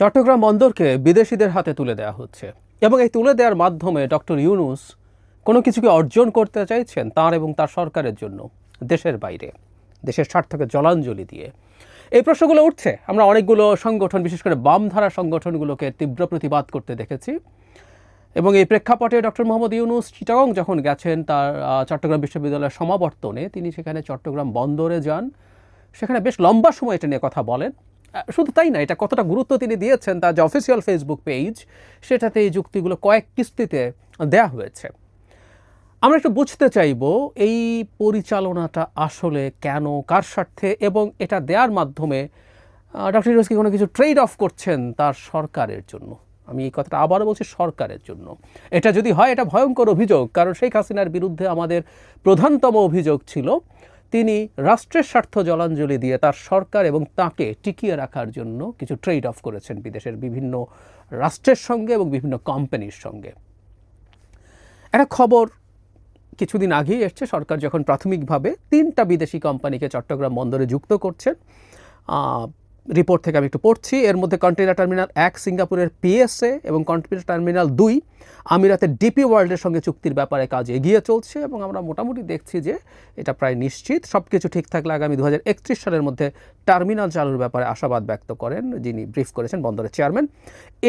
চট্টগ্রাম বন্দরকে বিদেশিদের হাতে তুলে দেওয়া হচ্ছে। এবং এই তুলে দেওয়ার মাধ্যমে ডক্টর ইউনুস কোনো কিছুকে অর্জন করতে চাইছেন তার এবং তার সরকারের জন্য দেশের বাইরে, দেশের স্বার্থকে জলাঞ্জলি দিয়ে। এই প্রশ্নগুলো উঠছে। আমরা অনেকগুলো সংগঠন, বিশেষ করে বামধারা সংগঠনগুলোকে তীব্র প্রতিবাদ করতে দেখেছি। এবং এই প্রেক্ষাপটে ডক্টর মোহাম্মদ ইউনুস চিটাগং যখন গেছেন তার চট্টগ্রাম বিশ্ববিদ্যালয়ের সমাবর্তনে, তিনি সেখানে চট্টগ্রাম বন্দরে যান। সেখানে বেশ লম্বা সময় এটা নিয়ে কথা বলেন। শুধু তাই না, এটা কতটা গুরুত্ব তিনি দিয়েছেন, তার যে অফিসিয়াল ফেসবুক পেজ সেটাতে এই যুক্তিগুলো কয়েক কিস্তিতে দেয়া হয়েছে। আমরা একটু বুঝতে চাইব, এই পরিচালনাটা আসলে কেন, কার স্বার্থে, এবং এটা দেওয়ার মাধ্যমে ডক্টর ইউনুস কি কোনো কিছু ট্রেড অফ করছেন তার সরকারের জন্য? আমি এই কথাটা আবারও বলছি সরকারের জন্য। এটা যদি হয়, এটা ভয়ঙ্কর অভিযোগ, কারণ শেখ হাসিনার বিরুদ্ধে আমাদের প্রধানতম অভিযোগ ছিল তিনি রাষ্ট্রের স্বার্থ জলাঞ্জলি দিয়ে তার সরকার এবং তাকে টিকিয়ে রাখার জন্য কিছু ট্রেড অফ করেছেন বিদেশের বিভিন্ন রাষ্ট্রের সঙ্গে এবং বিভিন্ন কোম্পানির সঙ্গে। একটা খবর কিছুদিন আগেই এসছে, সরকার যখন প্রাথমিকভাবে তিনটা বিদেশি কোম্পানিকে চট্টগ্রাম বন্দরে যুক্ত করছেন রিপোর্ট থেকে আমি একটু পড়ছি। এর মধ্যে কন্টেনার টার্মিনাল এক, সিঙ্গাপুরের পিএসএ এবং কন্টেনার টার্মিনাল দুই আমিরাতের ডিপি ওয়ার্ল্ডের সঙ্গে চুক্তির ব্যাপারে কাজ এগিয়ে চলছে এবং আমরা মোটামুটি দেখছি যে এটা প্রায় নিশ্চিত। সব কিছু ঠিক থাকলে আগামী দু হাজার একত্রিশ সালের মধ্যে টার্মিনাল চালুর ব্যাপারে আশাবাদ ব্যক্ত করেন যিনি ব্রিফ করেছেন বন্দরের চেয়ারম্যান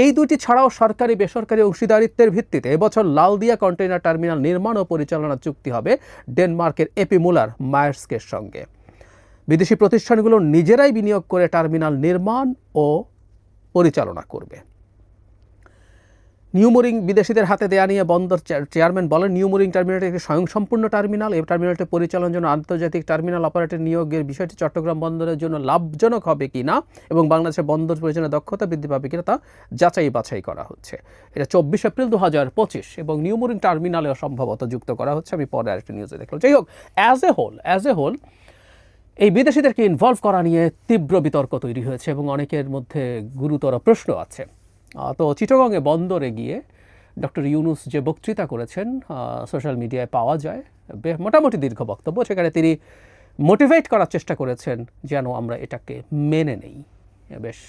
এই দুটি ছাড়াও সরকারি, বেসরকারি অংশীদারিত্বের ভিত্তিতে এবছর লালদিয়া কন্টেইনার টার্মিনাল নির্মাণ ও পরিচালনা চুক্তি হবে ডেনমার্কের এপি মুলার মায়ার্সকের সঙ্গে। বিদেশি প্রতিষ্ঠানগুলো নিজেরাই বিনিয়োগ করে টার্মিনাল নির্মাণ ও পরিচালনা করবে। নিউমোরিং বিদেশিদের হাতে দেয়া নিয়ে বন্দর চেয়ারম্যান বলেন, নিউমোরিং টার্মিনালটি একটি স্বয়ংসম্পূর্ণ টার্মিনাল। এই টার্মিনালটি পরিচালনার জন্য আন্তর্জাতিক টার্মিনাল অপারেটর নিয়োগের বিষয়টি চট্টগ্রাম বন্দরের জন্য লাভজনক হবে কিনা এবং বাংলাদেশের বন্দর পরিচালনার দক্ষতা বৃদ্ধি পাবে কিনা তা যাচাই বাছাই করা হচ্ছে। এটা চব্বিশ এপ্রিল দু হাজার পঁচিশ এবং নিউমোরিং টার্মিনালেও সম্ভবত যুক্ত করা হচ্ছে। আমি পরে আরেকটি নিউজে দেখলাম। যাই হোক as a whole as a whole এই বিদেশিদেরকে ইনভলভ করা নিয়ে তীব্র বিতর্ক তৈরি হয়েছে এবং অনেকের মধ্যে গুরুতর প্রশ্ন আছে। তো চিটগংয়ে বন্দরে গিয়ে ডক্টর ইউনুস যে বক্তৃতা করেছেন সোশ্যাল মিডিয়ায় পাওয়া যায় মোটামুটি দীর্ঘ বক্তব্য। সেখানে তিনি মোটিভেট করার চেষ্টা করেছেন যেন আমরা এটাকে মেনে নেই। বেশ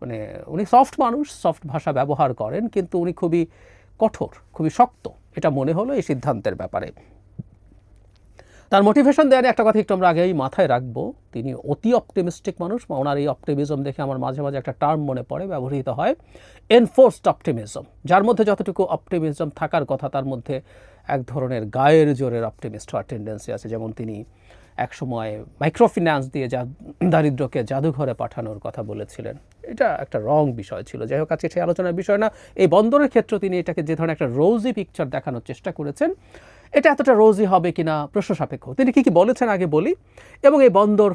মানে উনি সফট মানুষ সফট ভাষা ব্যবহার করেন, কিন্তু উনি খুবই কঠোর, খুবই শক্ত। এটা মনে হলো এই সিদ্ধান্তের ব্যাপারে। তার মোটিভেশন দেওয়ার একটা কথা একটু আমরা আগেই মাথায় রাখব। তিনি অতি অপটিমিস্টিক মানুষ বা ওনার এই অপটিমিজম দেখে আমার মাঝে মাঝে একটা টার্ম মনে পড়ে, ব্যবহৃত হয় এনফোর্সড অপটিমিজম যার মধ্যে যতটুকু অপটিমিজম থাকার কথা, তার মধ্যে এক ধরনের গায়ের জোরের অপটিমিস্ট হওয়ার টেন্ডেন্সি আছে। যেমন তিনি একসময় মাইক্রোফিন্যান্স দিয়ে যা, দারিদ্রকে জাদুঘরে পাঠানোর কথা বলেছিলেন। এটা একটা রং বিষয় ছিল। যাই হোক, আজকে সেই আলোচনার বিষয় না। এই বন্দরের ক্ষেত্রে তিনি এটাকে যে ধরনের একটা রোজি পিকচার দেখানোর চেষ্টা করেছেন এটা এতটা রোজি হবে কিনা প্রশ্ন সাপেক্ষ। তিনি কি কী বলেছেন আগে বলি, এবং এই বন্দর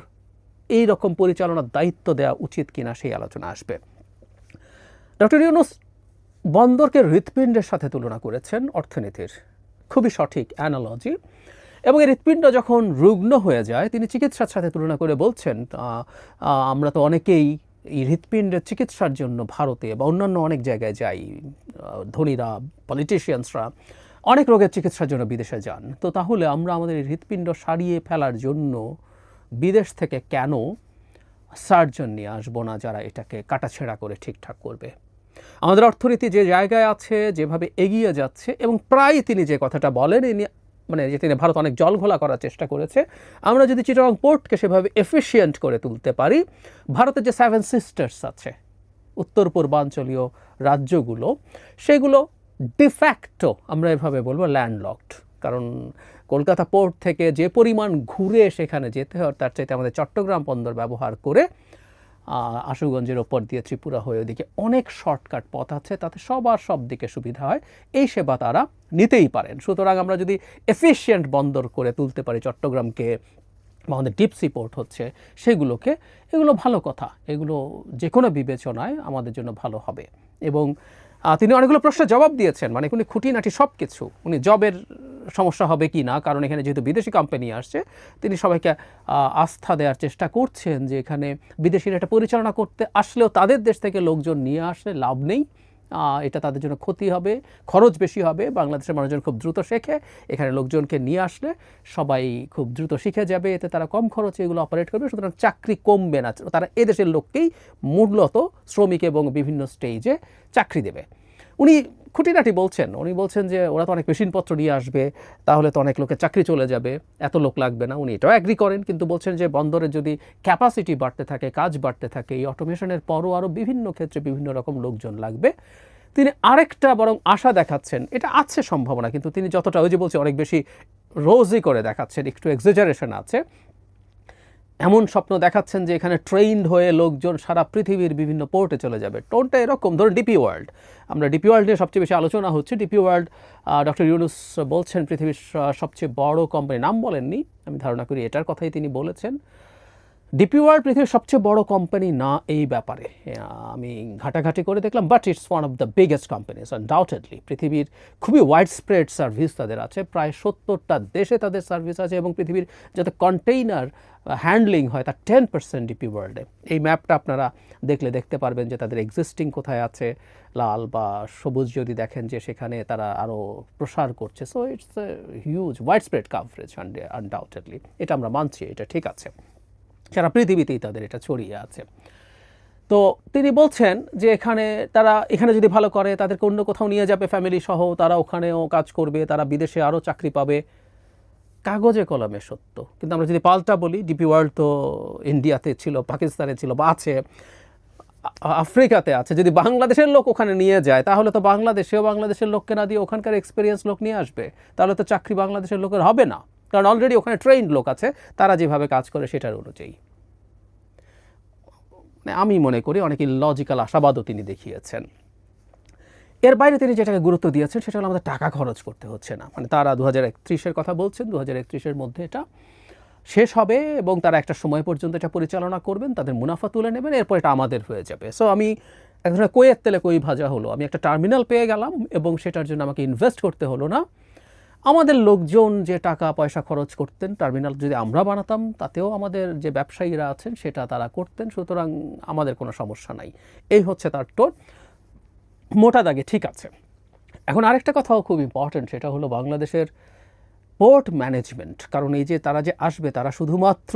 এই রকম পরিচালনার দায়িত্ব দেওয়া উচিত কিনা সেই আলোচনা আসবে। ডক্টর ইউনুস বন্দরকে হৃৎপিণ্ডের সাথে তুলনা করেছেন অর্থনীতির। খুবই সঠিক অ্যানালজি এবং এই হৃৎপিণ্ড যখন রুগ্ন হয়ে যায়, তিনি চিকিৎসার সাথে তুলনা করে বলছেন আমরা তো অনেকেই এই হৃৎপিণ্ডের চিকিৎসার জন্য ভারতে বা অন্যান্য অনেক জায়গায় যাই ধনীরা পলিটিশিয়ানসরা অনেক রোগের চিকিৎসার জন্য বিদেশে যান। তো তাহলে আমরা আমাদের হৃৎপিণ্ড সারিয়ে ফেলার জন্য বিদেশ থেকে কেন সার্জন নিয়ে আসব না যারা এটাকে কাটাছেঁড়া করে ঠিকঠাক করবে? আমাদের অর্থনীতি যে জায়গায় আছে, যেভাবে এগিয়ে যাচ্ছে এবং প্রায় তিনি যে কথাটা বলেন, ইনি মানে যে তিনি ভারত অনেক জলঘোলা করার চেষ্টা করেছে, আমরা যদি চিটাগং পোর্টকে সেভাবে এফিশিয়েন্ট করে তুলতে পারি, ভারতের যে সেভেন সিস্টার্স আছে উত্তর পূর্বাঞ্চলীয় রাজ্যগুলো, সেগুলো ডিফ্যাক্টো আমরা এভাবে বলব ল্যান্ডলকড কারণ কলকাতা পোর্ট থেকে যে পরিমাণ ঘুরে সেখানে যেতে হয়, তার চাইতে আমাদের চট্টগ্রাম বন্দর ব্যবহার করে আশুগঞ্জের ওপর দিয়ে ত্রিপুরা হয়ে ওদিকে অনেক শর্টকাট পথ আছে, তাতে সবার সব দিকে সুবিধা হয়। এই সেবা তারা নিতেই পারেন। সুতরাং আমরা যদি এফিশিয়েন্ট বন্দর করে তুলতে পারি, চট্টগ্রামকে বা আমাদের ডিপ সি পোর্ট হচ্ছে, সেগুলোকে, এগুলো ভালো কথা। এগুলো যে কোনো বিবেচনায় আমাদের জন্য ভালো হবে। এবং তিনি অনেকগুলো প্রশ্নের জবাব দিয়েছেন মানে উনি খুঁটিনাটি সব কিছু উনি জবের সমস্যা হবে কি না, কারণ এখানে যেহেতু বিদেশি কোম্পানি আসছে, তিনি সবাইকে আস্থা দেওয়ার চেষ্টা করছেন যে এখানে বিদেশিরা এটা পরিচালনা করতে আসলেও তাদের দেশ থেকে লোকজন নিয়ে আসলে লাভ নেই। এটা তাদের জন্য ক্ষতি হবে, খরচ বেশি হবে, বাংলাদেশের মানুষজন খুব দ্রুত শেখে, এখানে লোকজনকে নিয়ে আসলে সবাই খুব দ্রুত শিখে যাবে, এতে তারা কম খরচে এগুলো অপারেট করবে, সুতরাং চাকরি কমবে না, তারা এদেশের লোককেই মূলত শ্রমিক এবং বিভিন্ন স্টেজে চাকরি দেবে। উনি খুঁটিনাটি বলছেন, উনি বলছেন যে ওরা তো অনেক মেশিনপত্র নিয়ে আসবে, তাহলে তো অনেক লোকের চাকরি চলে যাবে, এত লোক লাগবে না। উনি এটাও অ্যাগ্রি করেন, কিন্তু বলছেন যে বন্দরের যদি ক্যাপাসিটি বাড়তে থাকে, কাজ বাড়তে থাকে, এই অটোমেশনের পরও আরও বিভিন্ন ক্ষেত্রে বিভিন্ন রকম লোকজন লাগবে। তিনি আরেকটা বরং আশা দেখাচ্ছেন, এটা আছে সম্ভাবনা, কিন্তু তিনি যতটা ওই যে বলছি, অনেক বেশি রোজই করে দেখাচ্ছেন, একটু এক্সেজারেশন আছে। এমন স্বপ্ন দেখাচ্ছেন যে এখানে ট্রেইনড হয়ে লোকজন সারা পৃথিবীর বিভিন্ন পোর্টে চলে যাবে। টোনটা এরকম। ধরুন ডিপি ওয়ার্ল্ড আমরা ডিপি ওয়ার্ল্ড নিয়ে সবচেয়ে বেশি আলোচনা হচ্ছে। ডিপি ওয়ার্ল্ড ডক্টর ইউনুস বলছেন পৃথিবীর সবচেয়ে বড় কোম্পানি নাম বলেননি, আমি ধারণা করি এটার কথাই তিনি বলেছেন। ডিপি ওয়ার্ল্ড পৃথিবীর সবচেয়ে বড় কোম্পানি না এই ব্যাপারে। আমি ঘাটাঘাটি করে দেখলাম but it's one of the biggest companies undoubtedly পৃথিবীর খুবই ওয়াইড স্প্রেড সার্ভিস তাদের আছে। প্রায় সত্তরটা দেশে তাদের সার্ভিস আছে এবং পৃথিবীর যত কন্টেইনার হ্যান্ডলিং হয়, তার টেন পার্সেন্ট ডিপি ওয়ার্ল্ডে এই ম্যাপটা আপনারা দেখলে দেখতে পারবেন যে তাদের এক্সিস্টিং কোথায় আছে, লাল বা সবুজ যদি দেখেন যে সেখানে তারা আরও প্রসার করছে। So it's a huge wide spread coverage undoubtedly এটা আমরা মানছি, এটা ঠিক আছে। সারা পৃথিবীতেই তাদের এটা ছড়িয়ে আছে। তো তিনি বলছেন যে এখানে তারা, এখানে যদি ভালো করে তাদেরকে অন্য কোথাও নিয়ে যাবে ফ্যামিলি সহ, তারা ওখানেও কাজ করবে, তারা বিদেশে আরও চাকরি পাবে। কাগজে কলমে সত্য। কিন্তু আমরা যদি পাল্টা বলি, ডিপি ওয়ার্ল্ড তো ইন্ডিয়াতে ছিল, পাকিস্তানে ছিল বা আছে আফ্রিকাতে আছে। যদি বাংলাদেশের লোক ওখানে নিয়ে যায়, তাহলে তো বাংলাদেশেও বাংলাদেশের লোককে না দিয়ে ওখানকার এক্সপিরিয়েন্স লোক নিয়ে আসবে। তাহলে তো চাকরি বাংলাদেশের লোকের হবে না। কারণ অলরেডি ওখানে ট্রেন্ড লোক আছে, তারা যেভাবে কাজ করে সেটার অনুযায়ী। মানে আমি মনে করি অনেক লজিক্যাল আশাবাদও তিনি দেখিয়েছেন। এর বাইরে তিনি যেটাকে গুরুত্ব দিয়েছেন, সেটা হলো আমাদের টাকা খরচ করতে হচ্ছে না। মানে তারা দু হাজার কথা বলছেন দু হাজার মধ্যে এটা শেষ হবে এবং তারা একটা সময় পর্যন্ত এটা পরিচালনা করবেন, তাদের মুনাফা তুলে নেবেন, এরপর এটা আমাদের হয়ে যাবে। সো আমি এক ধরনের কইয়ের তেলে কই ভাজা হলো। আমি একটা টার্মিনাল পেয়ে গেলাম এবং সেটার জন্য আমাকে ইনভেস্ট করতে হলো না। আমাদের লোকজন যে টাকা পয়সা খরচ করতেন, টার্মিনাল যদি আমরা বানাতাম, তাতেও আমাদের যে ব্যবসায়ীরা আছেন, সেটা তারা করতেন, সুতরাং আমাদের কোনো সমস্যা নাই। এই হচ্ছে তার টোন। মোটা দাগে, ঠিক আছে। এখন আরেকটা কথাও খুব ইম্পর্ট্যান্ট সেটা হলো বাংলাদেশের পোর্ট ম্যানেজমেন্ট কারণ এই যে তারা যে আসবে, তারা শুধুমাত্র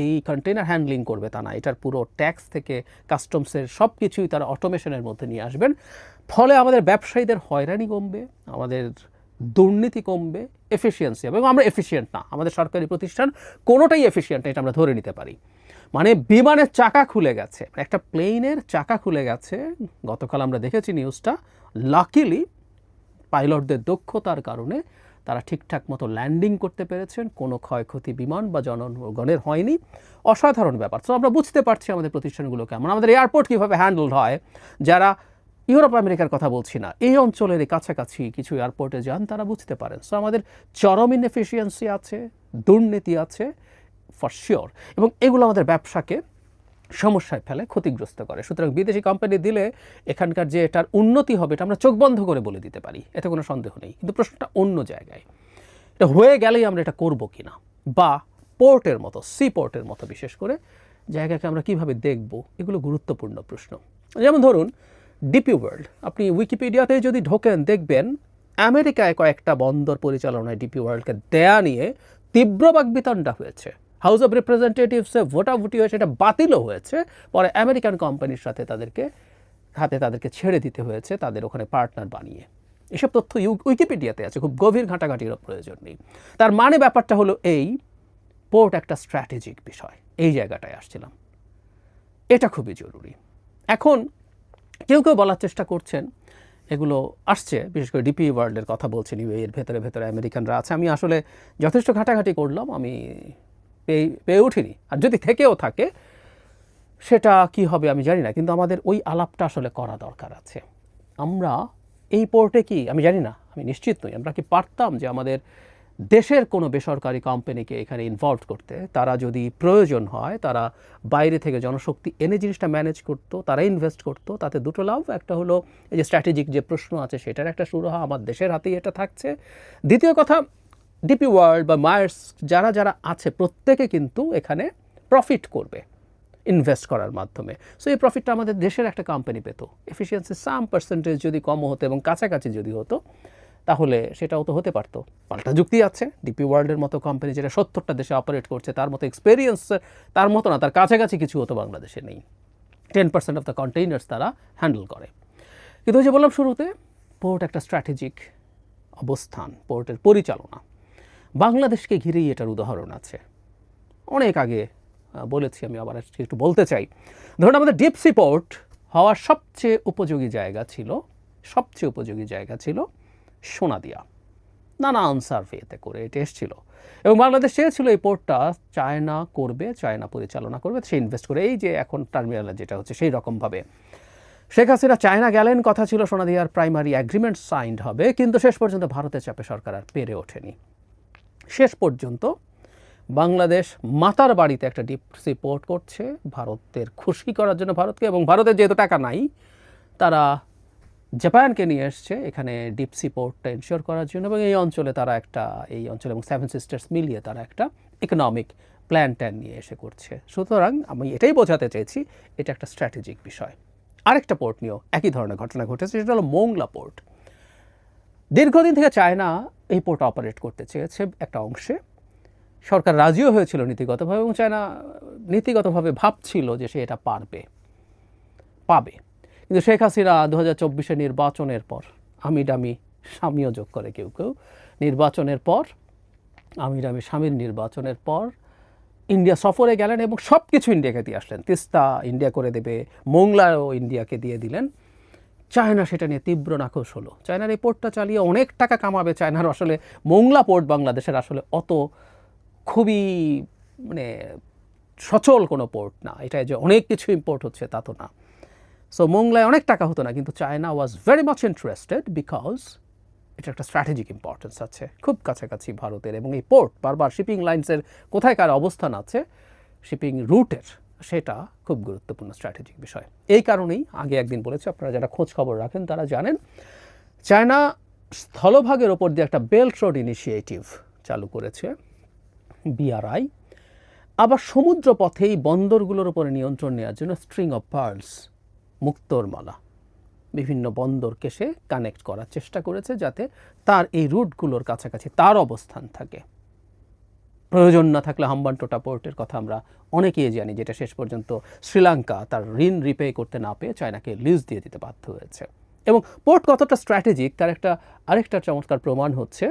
এই কন্টেনার হ্যান্ডলিং করবে তা না, এটার পুরো ট্যাক্স থেকে কাস্টমসের সব কিছুই তারা অটোমেশনের মধ্যে নিয়ে আসবেন। ফলে আমাদের ব্যবসায়ীদের হয়রানি কমবে, আমাদের দুর্নীতি কমবে এফিসিয়েন্সি হবে। এবং আমরা এফিসিয়েন্ট না, আমাদের সরকারি প্রতিষ্ঠান কোনোটাই এফিসিয়েন্ট এটা আমরা ধরে নিতে পারি। মানে বিমানের চাকা খুলে গেছে। একটা প্লেনের চাকা খুলে গেছে। গতকাল আমরা দেখেছি নিউজটা। লাকিলি পাইলটদের দক্ষতার কারণে তারা ঠিকঠাক মতো ল্যান্ডিং করতে পেরেছেন। কোনো ক্ষয়ক্ষতি বিমান বা জনগণের হয়নি। অসাধারণ ব্যাপার। তো আমরা বুঝতে পারছি আমাদের প্রতিষ্ঠানগুলো কেমন। আমাদের এয়ারপোর্ট কীভাবে হ্যান্ডেল হয়। যারা ইউরোপ আমেরিকার কথা বলছি না, এই অঞ্চলের কাছাকাছি কিছু এয়ারপোর্টে যান, তারা বুঝতে পারেন। সো আমাদের চরম ইনএফিসিয়েন্সি আছে, দুর্নীতি আছে ফর শিওর এবং এগুলো আমাদের ব্যবসাকে সমস্যায় ফেলে, ক্ষতিগ্রস্ত করে। সুতরাং বিদেশি কোম্পানি দিলে এখানকার যে এটার উন্নতি হবে, এটা আমরা চোখ বন্ধ করে বলে দিতে পারি। এতে কোনো সন্দেহ নেই। কিন্তু প্রশ্নটা অন্য জায়গায়। এটা হয়ে গেলেই আমরা এটা করব কি না বা পোর্টের মতো সি পোর্টের মতো বিশেষ করে জায়গাকে আমরা কীভাবে দেখব? এগুলো গুরুত্বপূর্ণ প্রশ্ন। যেমন ধরুন ডিপি ওয়ার্ল্ড আপনি উইকিপিডিয়াতে যদি ঢোকেন, দেখবেন আমেরিকায় কয়েকটা বন্দর পরিচালনায় ডিপি ওয়ার্ল্ডকে দেয়া নিয়ে তীব্র বাকবিতণ্ডা হয়েছে। হাউস অফ রিপ্রেজেন্টেটিভসে ভোটাভুটি হয়েছে এটা বাতিলও হয়েছে। পরে আমেরিকান কোম্পানির সাথে তাদেরকে, হাতে তাদেরকে ছেড়ে দিতে হয়েছে তাদের ওখানে পার্টনার বানিয়ে। এসব তথ্য ইউ- উইকিপিডিয়াতে আছে, খুব গভীর ঘাটাঘাটির প্রয়োজন নেই। তার মানে ব্যাপারটা হলো এই, পোর্ট একটা স্ট্র্যাটেজিক বিষয়। এই জায়গাটায় আসছিলাম। এটা খুবই জরুরি। এখন কেউ কেউ বলার চেষ্টা করছেন, এগুলো আসছে, বিশেষ করে ডিপি ওয়ার্ল্ডের কথা বলছেন এর ভেতরে ভেতরে আমেরিকানরা আছে। আমি আসলে যথেষ্ট ঘাটাঘাটি করলাম, আমি পেয়ে পেয়ে উঠিনি। আর যদি থেকেও থাকে, সেটা কি হবে আমি জানি না, কিন্তু আমাদের ওই আলাপটা আসলে করা দরকার আছে। আমরা এই পোর্টে কি? আমি জানি না, আমি নিশ্চিত নই। আমরা কি পারতাম যে আমাদের দেশের কোনো বেসরকারি কোম্পানিকে এখানে ইনভলভ করতে? তারা যদি প্রয়োজন হয়, তারা বাইরে থেকে জনশক্তি এনে জিনিসটা ম্যানেজ করতো, তারা ইনভেস্ট করতো, তাতে দুটো লাভ। একটা হলো এই যে স্ট্র্যাটেজিক যে প্রশ্ন আছে, সেটার একটা সুরাহা। আমার দেশের হাতেই এটা থাকছে। দ্বিতীয় কথা ডিপি ওয়ার্ল্ড বা মায়ার্স যারা যারা আছে, প্রত্যেকে কিন্তু এখানে প্রফিট করবে ইনভেস্ট করার মাধ্যমে। সো এই প্রফিটটা আমাদের দেশের একটা কোম্পানি পেত। এফিসিয়েন্সি সাম পার্সেন্টেজ যদি কম হতো এবং কাছাকাছি যদি হতো, তাহলে সেটাও তো হতে পারতো। পাল্টা যুক্তি আছে ডিপি ওয়ার্ল্ডের মতো কোম্পানি যেটা সত্তরটা দেশে অপারেট করছে, তার মতো এক্সপেরিয়েন্স তার মতো না, তার কাছাকাছি কিছু হতো বাংলাদেশে নেই। Ten percent of the containers তারা হ্যান্ডেল করে। কিন্তু যে বললাম শুরুতে পোর্ট একটা স্ট্র্যাটেজিক অবস্থান পোর্টের পরিচালনা। বাংলাদেশকে ঘিরেই এটার উদাহরণ আছে। অনেক আগে বলেছি আমি, আবার একটু বলতে চাই। ধরুন আমাদের ডিপসি পোর্ট হওয়ার সবচেয়ে উপযোগী জায়গা ছিল, সবচেয়ে উপযোগী জায়গা ছিল সোনাদিয়া। নানান সার্ভেতে করে এটা এসেছিল। এবং বাংলাদেশ চেয়েছিল এই পোর্টটা চায়না করবে, চায়না পরিচালনা করবে, সে ইনভেস্ট করে। এই যে এখন টার্মিনালে যেটা হচ্ছে, সেই রকমভাবে। শেখ হাসিনা চায়না গেলেন, কথা ছিল সোনাদিয়ার প্রাইমারি অ্যাগ্রিমেন্ট সাইন্ড হবে, কিন্তু শেষ পর্যন্ত ভারতের চাপে সরকার আর পেরে ওঠেনি। শেষ পর্যন্ত বাংলাদেশ মাতার বাড়িতে একটা ডিপ সি পোর্ট করছে। ভারতের খুশি করার জন্য ভারতকে এবং ভারতের যেহেতু টাকা নাই, তারা জাপানকে নিয়ে এসছে। এখানে ডিপসি পোর্টটা এনশিওর করার জন্য এবং এই অঞ্চলে তারা একটা, এই অঞ্চলে এবং সেভেন সিস্টার্স মিলিয়ে তারা একটা ইকোনমিক প্ল্যান ট্যান নিয়ে এসে করছে। সুতরাং আমি এটাই বোঝাতে চেয়েছি, এটা একটা স্ট্র্যাটেজিক বিষয়। আরেকটা পোর্ট নিয়েও একই ধরনের ঘটনা ঘটেছে, সেটা হলো মোংলা পোর্ট দীর্ঘদিন থেকে চায়না এই পোর্ট অপারেট করতে চেয়েছে একটা অংশে। সরকার রাজিও হয়েছিল নীতিগতভাবে এবং চায়না নীতিগতভাবে ভাবছিল যে সে এটা পারবে, পাবে। কিন্তু শেখ হাসিনা দু হাজার নির্বাচনের পর আমি ডামি স্বামীও যোগ করে কেউ কেউ, নির্বাচনের পর আমি ডামি স্বামীর নির্বাচনের পর, ইন্ডিয়া সফরে গেলেন এবং সব কিছু ইন্ডিয়াকে দিয়ে আসলেন। তিস্তা ইন্ডিয়া করে দেবে মোংলাও ইন্ডিয়াকে দিয়ে দিলেন। চায়না সেটা নিয়ে তীব্র নাকশ হলো। চায়নার এই পোর্টটা চালিয়ে অনেক টাকা কামাবে চায়নার আসলে মোংলা পোর্ট বাংলাদেশের আসলে অত খুবই মানে সচল কোনো পোর্ট না। এটা যে অনেক কিছু ইম্পোর্ট হচ্ছে তা তো না। সো মোংলায় অনেক টাকা হতো না, কিন্তু China was very much interested because এটা একটা স্ট্র্যাটেজিক ইম্পর্টেন্স আছে। খুব কাছাকাছি ভারতের এবং এই পোর্ট বারবার শিপিং লাইন্সের কোথায় কার অবস্থান আছে শিপিং রুটের সেটা খুব গুরুত্বপূর্ণ স্ট্র্যাটেজিক বিষয়। এই কারণেই আগে একদিন বলেছি, আপনারা যারা খোঁজ খবর রাখেন তারা জানেন, চায়না স্থলভাগের ওপর দিয়ে একটা বেল্ট রোড ইনিশিয়েটিভ চালু করেছে বিআরআই আবার সমুদ্র পথেই বন্দরগুলোর উপরে নিয়ন্ত্রণ নেওয়ার জন্য স্ট্রিং অফ পার্লস মুক্তোর মালা বিভিন্ন বন্দরকে সে কানেক্ট করার চেষ্টা করেছে যাতে তার এই রুটগুলোর কাছাকাছি তার অবস্থান থাকে। প্রয়োজন না থাকলে হাম্বানটোটা পোর্টের কথা আমরা অনেকেই জানি, যেটা শেষ পর্যন্ত শ্রীলঙ্কা তার ঋণ রিপে করতে না পেয়ে চায়নাকে লিজ দিয়ে দিতে বাধ্য হয়েছে। এবং পোর্ট কতটা স্ট্র্যাটেজিক তার একটা, আরেকটা চমৎকার প্রমাণ হচ্ছে।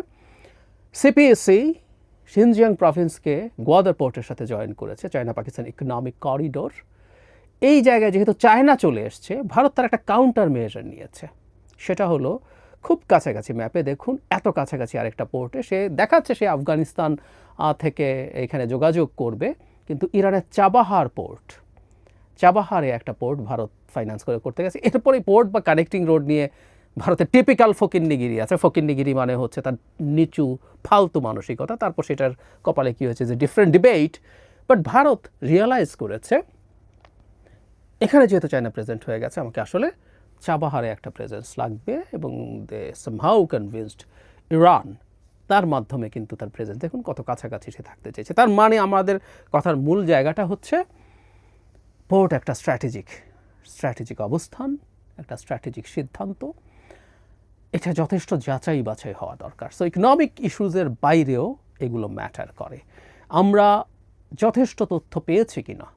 সিপিএসসি সিনজিয়াং প্রভিন্সকে গোয়াদার পোর্টের সাথে জয়েন করেছে চায়না পাকিস্তান ইকোনমিক করিডোর এই জায়গায় যেহেতু চায়না চলে এসছে, ভারত তার একটা কাউন্টার মেজার নিয়েছে। সেটা হলো খুব কাছাকাছি ম্যাপে দেখুন, এত কাছাকাছি আরেকটা পোর্টে। সে দেখাচ্ছে সে আফগানিস্তান থেকে এখানে যোগাযোগ করবে, কিন্তু ইরানের চাবাহার পোর্ট, চাবাহারে একটা পোর্ট ভারত ফাইন্যান্স করে করতে গেছে। এরপরে পোর্ট বা কানেক্টিং রোড নিয়ে ভারতের টিপিক্যাল ফকিন্নিগিরি আছে। ফকিন্নিগিরি মানে হচ্ছে তার নিচু, ফালতু মানসিকতা। তারপর সেটার কপালে কী হয়েছে যে different debate but Bharat realise করেছে, এখানে যেহেতু চায়না প্রেজেন্ট হয়ে গেছে, আমাকে আসলে চাবাহারে একটা প্রেজেন্স লাগবে এবং দে সামহাউ কনভিন্সড ইরান তার মাধ্যমে কিন্তু তার প্রেজেন্স দেখুন কত কাছাকাছি সে থাকতে চেয়েছে তার মানে আমাদের কথার মূল জায়গাটা হচ্ছে পোর্ট একটা স্ট্র্যাটেজিক স্ট্র্যাটেজিক অবস্থান, একটা স্ট্র্যাটেজিক সিদ্ধান্ত। এটা যথেষ্ট যাচাই বাছাই হওয়া দরকার। সো ইকোনমিক ইস্যুজের বাইরেও এগুলো ম্যাটার করে। আমরা যথেষ্ট তথ্য পেয়েছি কিনা?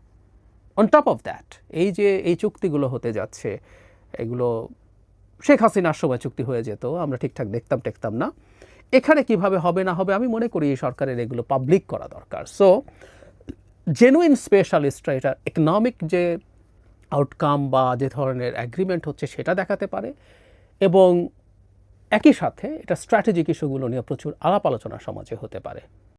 অন টপ অফ দ্যাট এই যে, এই চুক্তিগুলো হতে যাচ্ছে এগুলো শেখ হাসিনার সময় চুক্তি হয়ে যেত, আমরা ঠিকঠাক দেখতাম টেকতাম না। এখানে কীভাবে হবে না হবে আমি মনে করি এই সরকারের এগুলো পাবলিক করা দরকার। সো জেনুইন স্পেশালিস্টরা এটা ইকোনমিক যে আউটকাম বা যে ধরনের অ্যাগ্রিমেন্ট হচ্ছে সেটা দেখাতে পারে এবং একই সাথে এটা স্ট্র্যাটেজিক ইস্যুগুলো নিয়ে প্রচুর আলাপ আলোচনা সমাজে হতে পারে।